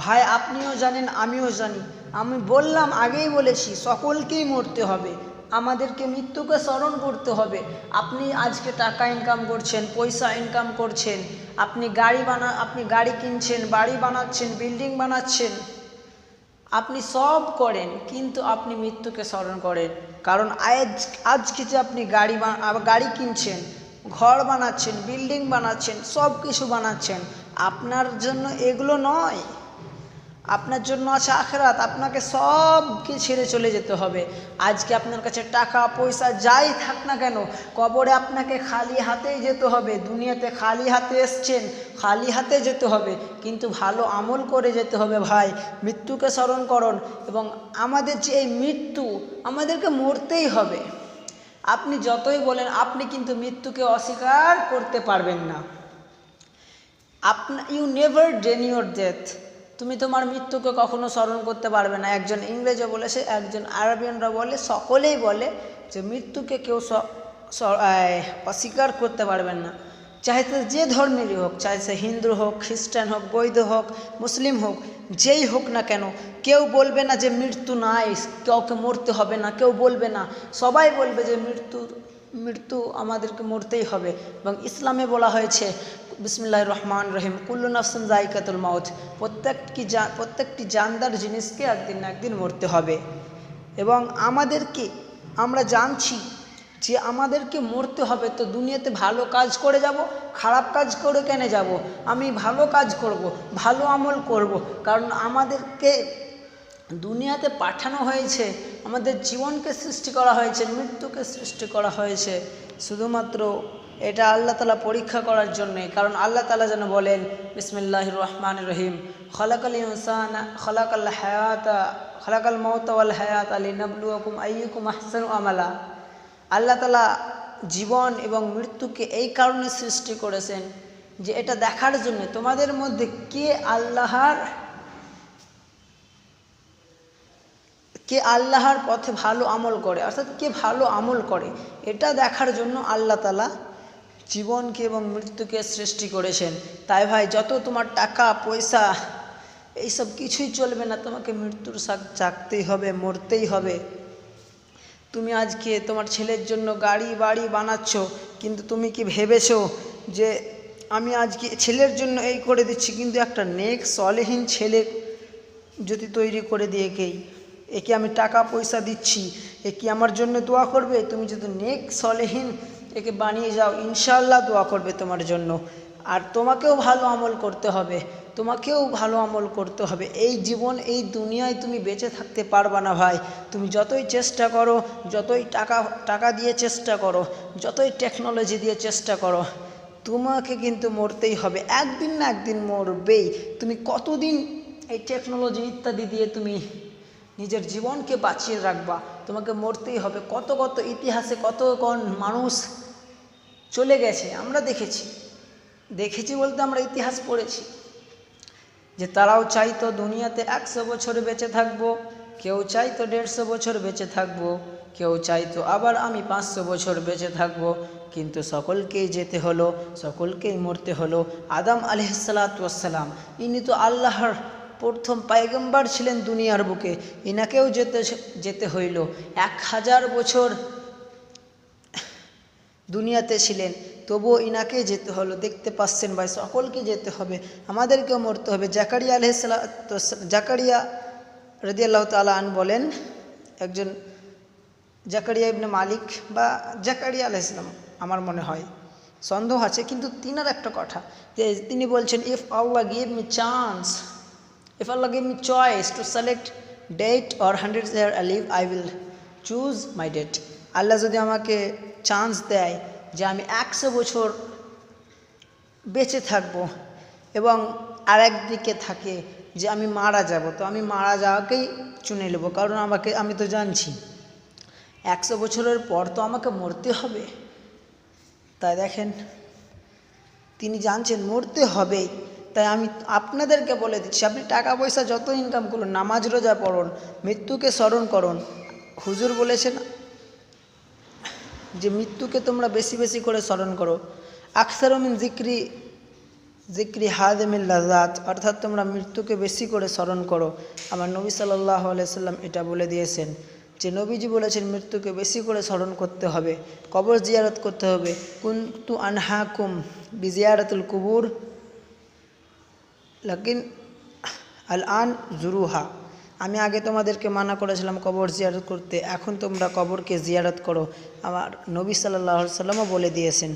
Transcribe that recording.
ভাই, আপনিও জানেন, আমিও জানি। আমি বললাম, আগেই বলেছি, সকলকেই মরতে হবে। আমাদেরকে মৃত্যুকে স্মরণ করতে হবে। আপনি আজকে টাকা ইনকাম করছেন, পয়সা ইনকাম করছেন, আপনি গাড়ি বানা, আপনি গাড়ি কিনছেন, বাড়ি বানাচ্ছেন বিল্ডিং বানাচ্ছেন, আপনি সব করেন, কিন্তু আপনি মৃত্যুকে স্মরণ করেন। কারণ আজ, আজকে যে আপনি গাড়ি গাড়ি কিনছেন, ঘর বানাচ্ছেন বিল্ডিং বানাচ্ছেন সব কিছু বানাচ্ছেন, আপনার জন্য এগুলো নয়। আপনার জন্য আছে আখেরাত, আপনাকে সবকে ছেড়ে চলে যেতে হবে। আজকে আপনার কাছে টাকা, পয়সা যাই থাক না কেন, কবরে আপনাকে খালি হাতেই যেতে হবে। দুনিয়াতে খালি হাতে এসছেন, খালি হাতে যেতে হবে। কিন্তু ভালো আমল করে যেতে হবে ভাই, মৃত্যুকে স্মরণ করুন এবং আমাদের যে এই মৃত্যু, আমাদেরকে মরতেই হবে। আপনি যতই বলেন, আপনি কিন্তু মৃত্যুকে অস্বীকার করতে পারবেন না। আপনা you never then your death তুমি তোমার মৃত্যুকে কখনো স্মরণ করতে পারবে না। একজন ইংরেজও বলেছে একজন আরবিয়ানরা বলে, সকলেই বলে যে মৃত্যুকে কেউ অস্বীকার করতে পারবেন না। চাহে যে ধর্মেরই হোক, চাহে সে হিন্দু হোক, খ্রিস্টান হোক বৈধ হোক, মুসলিম হোক, যেই হোক না কেন, কেউ বলবে না যে মৃত্যু নাই, কাউকে মরতে হবে না, কেউ বলবে না। সবাই বলবে যে মৃত্যু মৃত্যু আমাদেরকে মরতেই হবে। এবং ইসলামে বলা হয়েছে বিসমিল্লাহ রহমান রহিম, কুল্লু নফসন জাইকাতুল মাউত, প্রত্যেকটি প্রত্যেকটি জানদার জিনিসকে একদিন না একদিন মরতে হবে। এবং আমাদেরকে, আমরা জানছি যে আমাদেরকে মরতে হবে তো দুনিয়াতে ভালো কাজ করে যাব, খারাপ কাজ করে কেন যাব? আমি ভালো কাজ করব, ভালো আমল করব। কারণ আমাদেরকে দুনিয়াতে পাঠানো হয়েছে আমাদের জীবনকে সৃষ্টি করা হয়েছে, মৃত্যুকে সৃষ্টি করা হয়েছে। শুধুমাত্র এটা আল্লাহ তালা পরীক্ষা করার জন্যে কারণ আল্লাহ তালা যেন বলেন বিসমিল্লাহ রহমান রহিম। খলাকাল ইনসান, খলাকাল হায়াতা, খলাকাল মৌতাল হায়াত আলী নবলুকুম আইকুম আহসান আমালা। আল্লাহ তালা জীবন এবং মৃত্যুকে এই কারণে সৃষ্টি করেছেন যে এটা দেখার জন্য। তোমাদের মধ্যে কে আল্লাহর কে আল্লাহর পথে ভালো আমল করে, অর্থাৎ কে ভালো আমল করে, এটা দেখার জন্য আল্লাহ তালা জীবনকে এবং মৃত্যুকে সৃষ্টি করেছেন। তাই ভাই, যত তোমার টাকা, পয়সা, এইসব কিছুই চলবে না, তোমাকে মৃত্যুর শাক চাকতেই হবে, মরতেই হবে। তুমি আজকে তোমার ছেলের জন্য গাড়ি, বাড়ি বানাচ্ছ, কিন্তু তুমি কি ভেবেছো যে আমি আজকে ছেলের জন্য এই করে দিচ্ছি, কিন্তু একটা নেক, সলেহীন ছেলে যদি তৈরি করে দিয়ে একেই একে আমি টাকা পয়সা দিচ্ছি এ কি আমার জন্য দোয়া করবে, তুমি যদি নেক সলেহীন একে বানিয়ে যাও ইনশাল্লাহ দোয়া করবে তোমার জন্য। আর তোমাকেও ভালো আমল করতে হবে, তোমাকেও ভালো আমল করতে হবে। এই জীবন, এই দুনিয়ায় তুমি বেঁচে থাকতে পারবা না ভাই। তুমি যতই চেষ্টা করো, যতই টাকা টাকা দিয়ে চেষ্টা করো, যতই টেকনোলজি দিয়ে চেষ্টা করো, তোমাকে কিন্তু মরতেই হবে। একদিন না একদিন মরবেই। তুমি কতদিন এই টেকনোলজি ইত্যাদি দিয়ে তুমি নিজের জীবনকে বাঁচিয়ে রাখবা। তোমাকে মরতেই হবে। কত কত ইতিহাসে কত কোন মানুষ চলে গেছে, আমরা দেখেছি। দেখেছি বলতে আমরা ইতিহাস পড়েছি। যে তারাও চাইতো দুনিয়াতে একশো বছর বেঁচে থাকব, কেউ চাইতো দেড়শো বছর বেঁচে থাকব, কেউ চাইতো আবার আমি পাঁচশো বছর বেঁচে থাকব। কিন্তু সকলকেই যেতে হলো, সকলকেই মরতে হলো। আদাম আলহিসাল্লাম ইনি তো আল্লাহর প্রথম পায়গম্বার ছিলেন দুনিয়ার বুকে। ইনাকেও যেতে যেতে হইল। এক হাজার বছর দুনিয়াতে ছিলেন, তবুও ইনাকে যেতে হলো। দেখতে পাচ্ছেন ভাই, সকলকে যেতে হবে। আমাদেরকেও মরতে হবে। জাকারিয়া আলহিসাল্লা জাকারিয়া রদিয়াল্লাহ তালা আন বলেন, একজন জাকারিয়া ইবনে মালিক বা জাকারিয়া আলাইসলাম আমার মনে হয়, সন্দেহ আছে, কিন্তু তিনার একটা কথা। যে তিনি বলছেন, if Allah give me chance if Allah give me choice to select death or hundred year alive I will choose my death Allah যদি আমাকে চান্স দেয় যে আমি একশো বছর বেঁচে থাকব এবং আরেক দিকে থাকে যে আমি মারা যাব, তো আমি মারা যাওয়াকেই চুনে নেব। কারণ আমাকে, আমি তো জানছি, একশো বছরের পর তো আমাকে মরতে হবে। তাই দেখেন, তিনি জানছেন মরতে হবেই তাই আমি আপনাদেরকে বলে দিচ্ছি, আপনি টাকা পয়সা যত ইনকাম করুন, নামাজ রোজা পড়ুন, মৃত্যুকে স্মরণ করুন। হুজুর বলেছেন, যে মৃত্যুকে তোমরা বেশি বেশি করে স্মরণ করো। আকসারমিন জিক্রি জিক্রি হাদেমিল লাজাত অর্থাৎ তোমরা মৃত্যুকে বেশি করে স্মরণ করো। আমার নবী সাল্লাহ আলাইসাল্লাম এটা বলে দিয়েছেন, যে নবীজি বলেছেন মৃত্যুকে বেশি করে স্মরণ করতে হবে, কবর জিয়ারত করতে হবে। কুন্তু আনহাকুম বিজিয়ারতুল কুবুর লাকিন আল আন জুরুহা। আমি আগে তোমাদেরকে মানা করেছিলাম কবর জিয়ারত করতে, এখন তোমরা কবরকে জিয়ারত করো। আমার নবী সাল্লাহ সাল্লামও বলে দিয়েছেন।